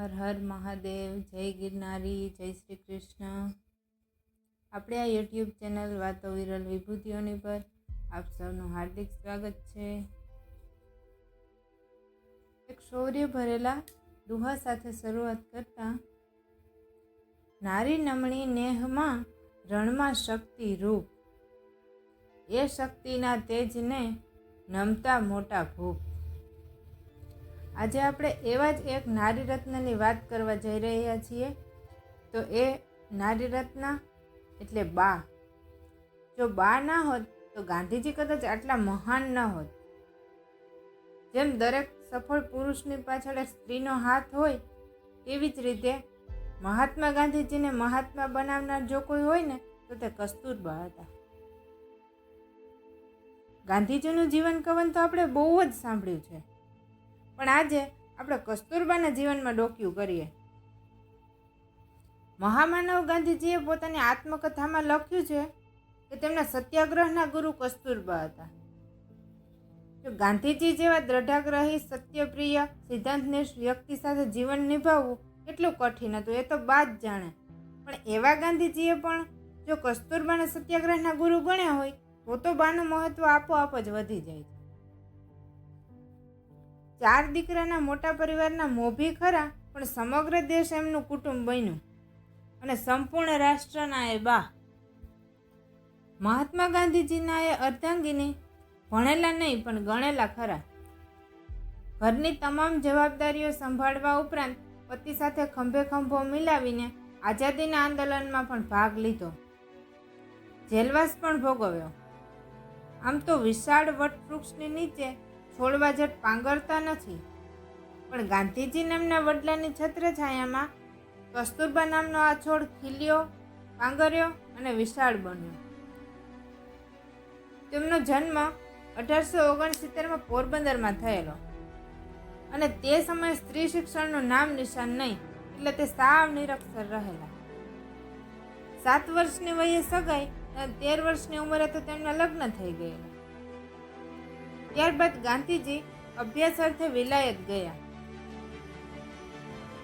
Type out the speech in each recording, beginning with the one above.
હર હર મહાદેવ, જય ગિરનારી, જય શ્રી કૃષ્ણ. આપણે આ યુટ્યુબ ચેનલ વાતો વિરલ વિભૂતિઓની પર આપ સૌનું હાર્દિક સ્વાગત છે. એક શૌર્ય ભરેલા દુહા સાથે શરૂઆત કરતા નારી નમણી નેહમાં રણમાં શક્તિ રૂપ. એ શક્તિના તેજને નમતા મોટા ભૂપ આજે આપણે એવા જ એક નારી રત્નની વાત કરવા જઈ રહ્યા છીએ. તો એ નારી રત્ન એટલે બા. જો બા ના હોત, તો ગાંધીજી કદાચ આટલા મહાન ન હોત. જેમ દરેક સફળ પુરુષની પાછળ સ્ત્રીનો હાથ હોય તેવી જ રીતે મહાત્મા ગાંધીજીને મહાત્મા બનાવનાર જો કોઈ હોય ને, તો તે કસ્તુરબા હતા. ગાંધીજીનું જીવન કવન તો આપણે બહુ જ સાંભળ્યું છે. પણ આજે આપણે કસ્તુરબાના જીવનમાં ડોક્યું કરીએ. મહામાનવ ગાંધીજીએ પોતાની આત્મકથામાં લખ્યું છે કે તેમના સત્યાગ્રહના ગુરુ કસ્તુરબા હતા. જો ગાંધીજી જેવા દ્રઢાગ્રહી, સત્યપ્રિય, સિદ્ધાંતનિષ્ઠ વ્યક્તિ સાથે જીવન નિભાવવું કેટલું કઠિન હતું, એ તો બાદ જાણે. પણ એવા ગાંધીજીએ પણ જો કસ્તુરબાને સત્યાગ્રહના ગુરુ ગણ્યા હોય, તો તો બાનું મહત્વ આપોઆપ જ વધી જાય છે. ચાર દીકરાના મોટા પરિવારના મોભી ખરા, પણ સમગ્ર દેશ એમનું કુટુંબ બન્યું. અને સંપૂર્ણ રાષ્ટ્રના એ બા. મહાત્મા ગાંધીજીના એ અર્ધાંગીની ભણેલા નહીં, પણ ગણેલા ખરા. ઘરની તમામ જવાબદારીઓ સંભાળવા ઉપરાંત પતિ સાથે ખંભે ખંભો મિલાવીને આઝાદીના આંદોલનમાં પણ ભાગ લીધો. જેલવાસ પણ ભોગવ્યો. આમ તો વિશાળ વટવૃક્ષની નીચે છોડવા જટ પાંગરતા નથી. પણ ગાંધીજી નામના વડલાની છત્રછાયામાં કસ્તુરબા નામનો આ છોડ ખીલ્યો, પાંગર્યો અને વિશાળ બન્યો. તેમનો જન્મ અઢારસો ઓગણસિત્તેરમાં પોરબંદરમાં થયેલો. અને તે સમયે સ્ત્રી શિક્ષણનું નામ નિશાન નહીં, એટલે તે સાવ નિરક્ષર રહેલા. સાત વર્ષની વયે સગાઈ અને તેર વર્ષની ઉંમરે તો તેમના લગ્ન થઈ ગયેલા. ત્યારબાદ ગાંધીજી અભ્યાસ અર્થે વિલાયત ગયા.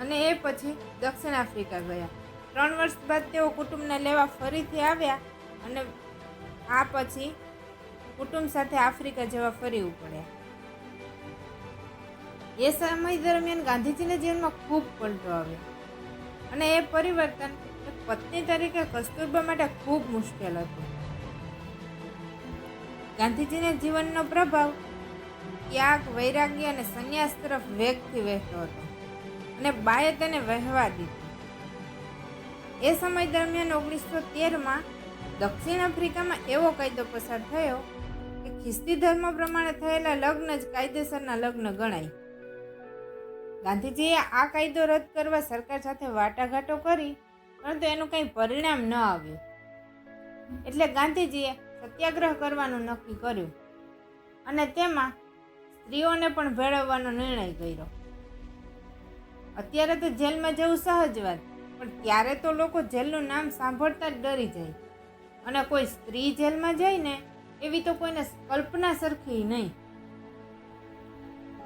અને એ પછી દક્ષિણ આફ્રિકા ગયા. ત્રણ વર્ષ બાદ તેઓ કુટુંબને લેવા ફરીથી આવ્યા અને આ પછી કુટુંબ સાથે આફ્રિકા જવા ફરી ઉપડ્યા. એ સમય દરમિયાન ગાંધીજીના જીવનમાં ખૂબ પલટો આવ્યો. અને એ પરિવર્તન પત્ની તરીકે કસ્તુરબા માટે ખૂબ મુશ્કેલ હતું. ગાંધીજીના જીવનનો પ્રભાવ ત્યાગ, વૈરાગ્ય અને સંન્યાસ તરફ વેગથી વહેતો હતો અને બાએ તેને વહેવા દીધી. એ સમય દરમિયાન ઓગણીસો તેરમાં દક્ષિણ આફ્રિકામાં એવો કાયદો પસાર થયો કે ખ્રિસ્તી ધર્મ પ્રમાણે થયેલા લગ્ન જ કાયદેસરના લગ્ન ગણાય. ગાંધીજીએ આ કાયદો રદ કરવા સરકાર સાથે વાટાઘાટો કરી, પરંતુ એનું કંઈ પરિણામ ન આવ્યું. એટલે ગાંધીજીએ સત્યાગ્રહ કરવાનું નક્કી કર્યું. અને તેમાં સ્ત્રીઓને પણ ભેળવવાનો નિર્ણય કર્યો. અત્યારે તો જેલમાં જવું સહજ વાત, પણ ત્યારે તો લોકો જેલનું નામ સાંભળતા જ ડરી જાય. અને કોઈ સ્ત્રી જેલમાં જાય ને એવી તો કોઈને કલ્પના સરખી નહીં.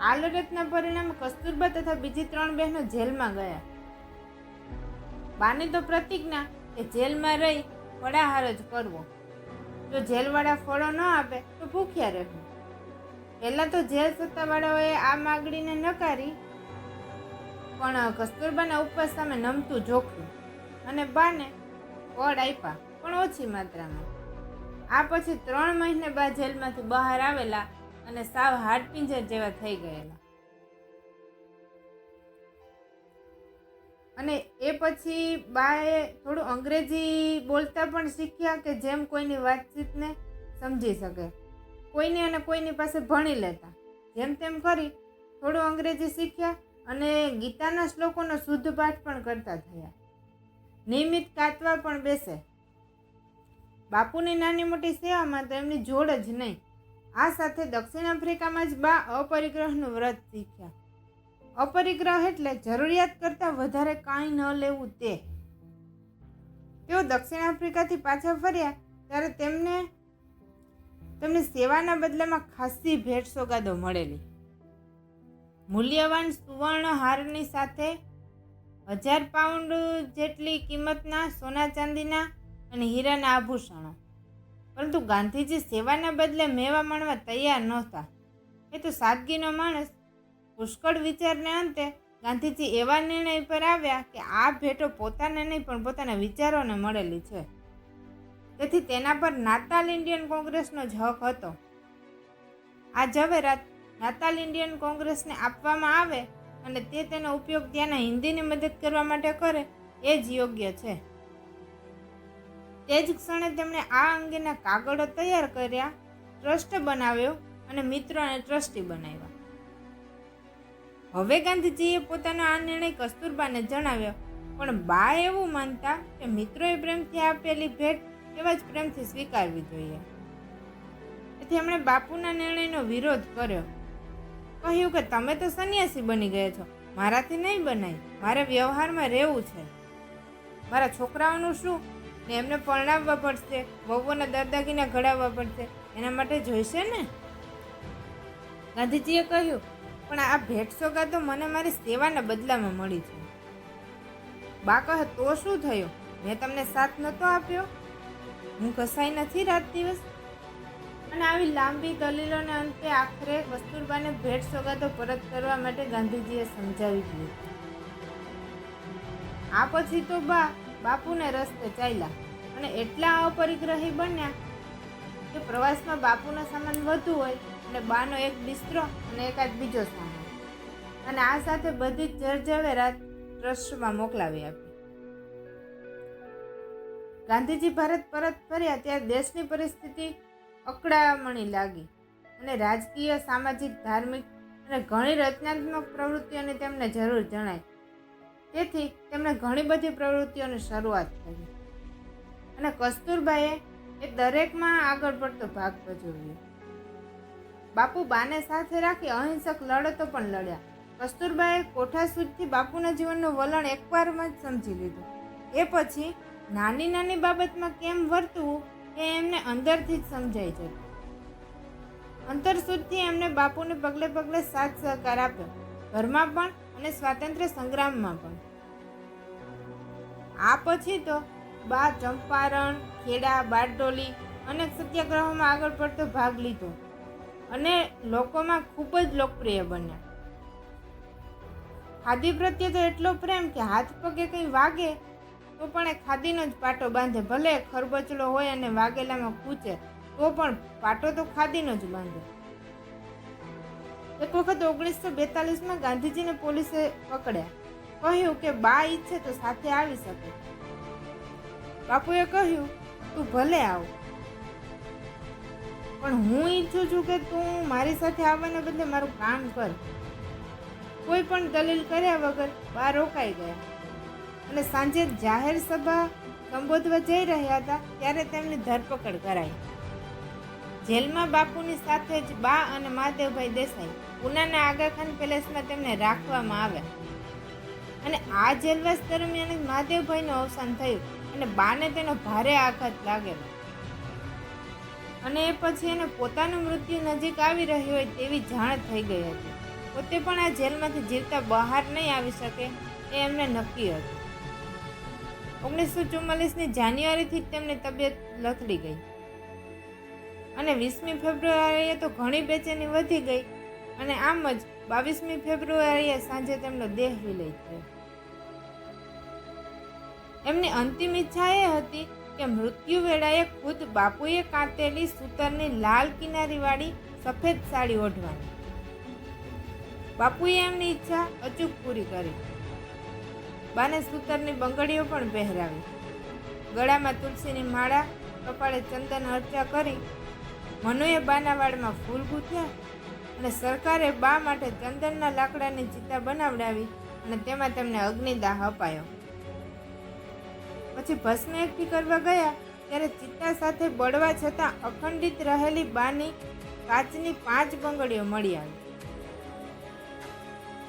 આ લડતના પરિણામે કસ્તુરબા તથા બીજી ત્રણ બહેનો જેલમાં ગયા. બાની તો પ્રતિજ્ઞા કે જેલમાં રહી પડાહાર જ કરવો. જો જેલવાળા ફળો ન આપે, તો ભૂખ્યા રહેવું પહેલાં તો જેલ સત્તાવાળાઓએ આ માગણીને નકારી, પણ કસ્તુરબાના ઉપવાસ સામે નમતું જોખ્યું અને બાને ફળ આપ્યા, પણ ઓછી માત્રામાં. આ પછી ત્રણ મહિને બા જેલમાંથી બહાર આવેલા અને સાવ હાડપિંજર જેવા થઈ ગયેલા. અને એ પછી બાએ થોડું અંગ્રેજી બોલતા પણ શીખ્યા કે જેમ કોઈની વાતચીતને સમજી શકે. કોઈની અને કોઈની પાસે ભણી લેતા. જેમ તેમ કરી થોડું અંગ્રેજી શીખ્યા અને ગીતાના શ્લોકોનો શુદ્ધ પાઠ પણ કરતા થયા. નિયમિત કાતવા પણ બેસે. બાપુની નાની મોટી સેવામાં તો એમની જોડ જ નહીં. આ સાથે દક્ષિણ આફ્રિકામાં જ બા અપરિગ્રહનું વ્રત શીખ્યા. અપરિગ્રહ એટલે જરૂરિયાત કરતાં વધારે કાંઈ ન લેવું તે. તેઓ દક્ષિણ આફ્રિકાથી પાછા ફર્યા ત્યારે તેમને, તેમની સેવાના બદલામાં ખાસી ભેટ સોગાદો મળેલી. મૂલ્યવાન સુવર્ણ હારની સાથે હજાર પાઉન્ડ જેટલી કિંમતના સોના ચાંદીના અને હીરાના આભૂષણો. પરંતુ ગાંધીજી સેવાના બદલે મેવા માણવા તૈયાર નહોતા. એ તો સાદગીનો માણસ પુષ્કળ વિચારને અંતે ગાંધીજી એવા નિર્ણય પર આવ્યા કે આ ભેટો પોતાને નહીં, પણ પોતાના વિચારોને મળેલી છે. તેથી તેના પર નાતાલ ઇન્ડિયન કોંગ્રેસનો જ હક હતો. આ જવેરાત નાતાલ ઇન્ડિયન કોંગ્રેસને આપવામાં આવે અને તે તેનો ઉપયોગ ત્યાંના હિન્દીની મદદ કરવા માટે કરે એ જ યોગ્ય છે. તે જ ક્ષણે તેમણે આ અંગેના કાગળો તૈયાર કર્યા, ટ્રસ્ટ બનાવ્યો અને મિત્રોને ટ્રસ્ટી બનાવ્યા. હવે ગાંધીજીએ પોતાનો આ નિર્ણય કસ્તુરબાને જણાવ્યો. પણ બા એવું માનતા કે મિત્રોએ પ્રેમથી આપેલી ભેટ એવા જ પ્રેમથી સ્વીકારવી જોઈએ. તેથી એમણે બાપુના નિર્ણયનો વિરોધ કર્યો. કહ્યું કે તમે તો સંન્યાસી બની ગયા છો, મારાથી નહીં બનાય, મારે વ્યવહારમાં રહેવું છે. મારા છોકરાઓનું શું? ને એમને પરણાવવા પડશે, વહુઓના દરદાગીના ઘડાવવા પડશે, એના માટે જોઈશે ને? ગાંધીજીએ કહ્યું પણ આ ભેટ સોગાતો મને મારી સેવાના બદલામાં મળી છે. બા કહે તો શું થયું? મેં તમને સાથ નહોતો આપ્યો? હું કસાઈ નથી રાત દિવસ? અને આવી લાંબી દલીલોને અંતે આખરે કસ્તુરબાને ભેટ સોગાદો પરત કરવા માટે ગાંધીજીએ સમજાવી દીધું. આ પછી તો બા, બાપુને રસ્તે ચાલ્યા. અને એટલા અપરિગ્રહી બન્યા કે પ્રવાસમાં બાપુનો સામાન વધુ હોય અને બાનો એક બિસ્તરો અને એકાદ બીજો સામાન અને આ સાથે બધી જ જરજવેરાત ટ્રસ્ટમાં મોકલાવી આપી. ગાંધીજી ભારત પરત ફર્યા ત્યારે દેશની પરિસ્થિતિ અકળામણી લાગી અને રાજકીય, સામાજિક, ધાર્મિક અને ઘણી રચનાત્મક પ્રવૃત્તિઓની તેમને જરૂર જણાય તેથી તેમણે ઘણી બધી પ્રવૃત્તિઓની શરૂઆત કરી. અને કસ્તુરબાએ એ દરેકમાં આગળ પડતો ભાગ ભજવ્યો. બાપુ બાને સાથે રાખી અહિંસક લડતો પણ લડ્યા. કસ્તુરબાએ કોઠા સુધથી બાપુના જીવનનું વલણ એકવારમાં જ સમજી લીધું. એ પછી નાની નાની બાબતમાં કેમ વર્તવું એ એમને અંદરથી જ સમજાઈ જતું. અંતર સુધથી એમને બાપુને પગલે પગલે સાથ સહકાર આપ્યો. ઘરમાં પણ અને સ્વાતંત્ર્ય સંગ્રામમાં પણ. આ પછી તો બા ચંપારણ, ખેડા, બારડોલી અનેક સત્યાગ્રહોમાં આગળ પડતો ભાગ લીધો. અને લોકોમાં ખૂબ જ લોકપ્રિય બન્યા. ખાદી પ્રત્યે તો એટલો પ્રેમ કે હાથ પગે કંઈ વાગે, તો પણ એ ખાદીનો જ પાટો બાંધે. ભલે ખરબચલો હોય અને વાગેલામાં કૂચે, તો પણ પાટો તો ખાદીનો જ બાંધે. એક વખત ઓગણીસો બેતાલીસમાં ગાંધીજીને પોલીસે પકડ્યા. કહ્યું કે બા ઈચ્છે તો સાથે આવી શકે. બાપુએ કહ્યું, તું ભલે આવ. પણ હું ઈચ્છું છું કે તું મારી સાથે આવવાને બદલે મારું કામ કર. કોઈ પણ દલીલ કર્યા વગર બા રોકાઈ ગયા. અને સાંજે જાહેર સભા સંબોધવા જઈ રહ્યા હતા ત્યારે તેમની ધરપકડ કરાઈ. જેલમાં બાપુની સાથે જ બા અને મહાદેવભાઈ દેસાઈ પુનાના આગાખાન પેલેસમાં તેમને રાખવામાં આવ્યા. અને આ જેલવાસ દરમિયાન મહાદેવભાઈનું અવસાન થયું અને બાને તેનો ભારે આઘાત લાગેલો. અને એ પછી એને પોતાનું મૃત્યુ નજીક આવી રહ્યું હોય તેવી જાણ થઈ ગઈ હતી. પોતે પણ આ જેલમાંથી જીવતા બહાર નહીં આવી શકે એ એમને નક્કી હતું. ઓગણીસો ચુમ્માલીસની જાન્યુઆરીથી તેમની તબિયત લથડી ગઈ. અને વીસમી ફેબ્રુઆરીએ તો ઘણી બેચેની વધી ગઈ અને આમ જ બાવીસમી ફેબ્રુઆરીએ સાંજે તેમનો દેહ વિલય થયો. એમની અંતિમ ઈચ્છા એ હતી કે મૃત્યુ વેળાએ ખુદ બાપુએ કાંતેલી સૂતરની લાલ કિનારીવાળી સફેદ સાડી ઓઢવાની. બાપુએ એમની ઈચ્છા અચૂક પૂરી કરી. બાને સૂતરની બંગડીઓ પણ પહેરાવી. ગળામાં તુલસીની માળા, કપાળે ચંદન અર્ચા કરી. મનુએ બાના વાળમાં ફૂલ ગૂંથ્યા અને સરકારે બા માટે ચંદનના લાકડાની ચિતા બનાવડાવી અને તેમાં તેમને અગ્નિદાહ અપાયો. પછી ભસ્મ એકઠી કરવા ગયા, ત્યારે ચિત્તા સાથે બળવા છતાં અખંડિત રહેલી બાની કાચની પાંચ બંગડીઓ મળી આવી.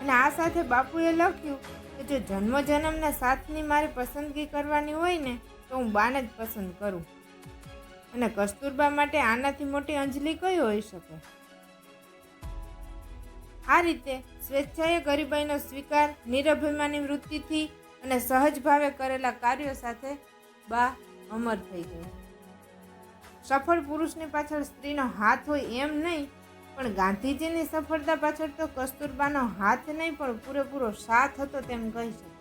અને આ સાથે બાપુએ લખ્યું કે જો જન્મ જન્મના સાથની મારે પસંદગી કરવાની હોય ને, તો હું બાને જ પસંદ કરું. અને કસ્તુરબા માટે આનાથી મોટી અંજલિ કઈ હોઈ શકે? આ રીતે સ્વેચ્છાએ ગરીબાઈનો સ્વીકાર, નિરભિમાની વૃત્તિથી અને સહજ ભાવે કરેલા કાર્યો સાથે બા અમર થઈ ગઈ. સફળ પુરુષની પાછળ સ્ત્રીનો હાથ હોય એમ નહીં, પણ ગાંધીજીની સફળતા પાછળ તો કસ્તુરબાનો હાથ નહીં, પણ પૂરેપૂરો સાથ હતો તેમ કહી શકાય.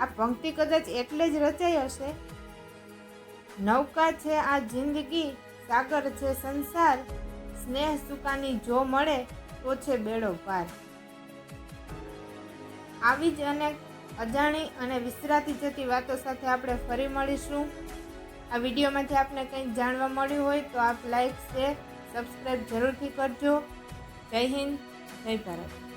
આ પંક્તિ કદાચ એટલે જ રચાઈ હશે. નૌકા છે આ જિંદગી, સાગર છે સંસાર, સ્નેહ સુકાની જો મળે તો છે બેડો પાર. આવી જ અનેક અજાણી અને વિસરાતી જતી વાતો સાથે આપણે ફરી મળીશું. આ વિડીયોમાંથી આપને કંઈક જાણવા મળ્યું હોય તો આપ લાઈક શેર સબસ્ક્રાઈબ જરૂરથી કરજો. જય હિન્દ, જય ભારત.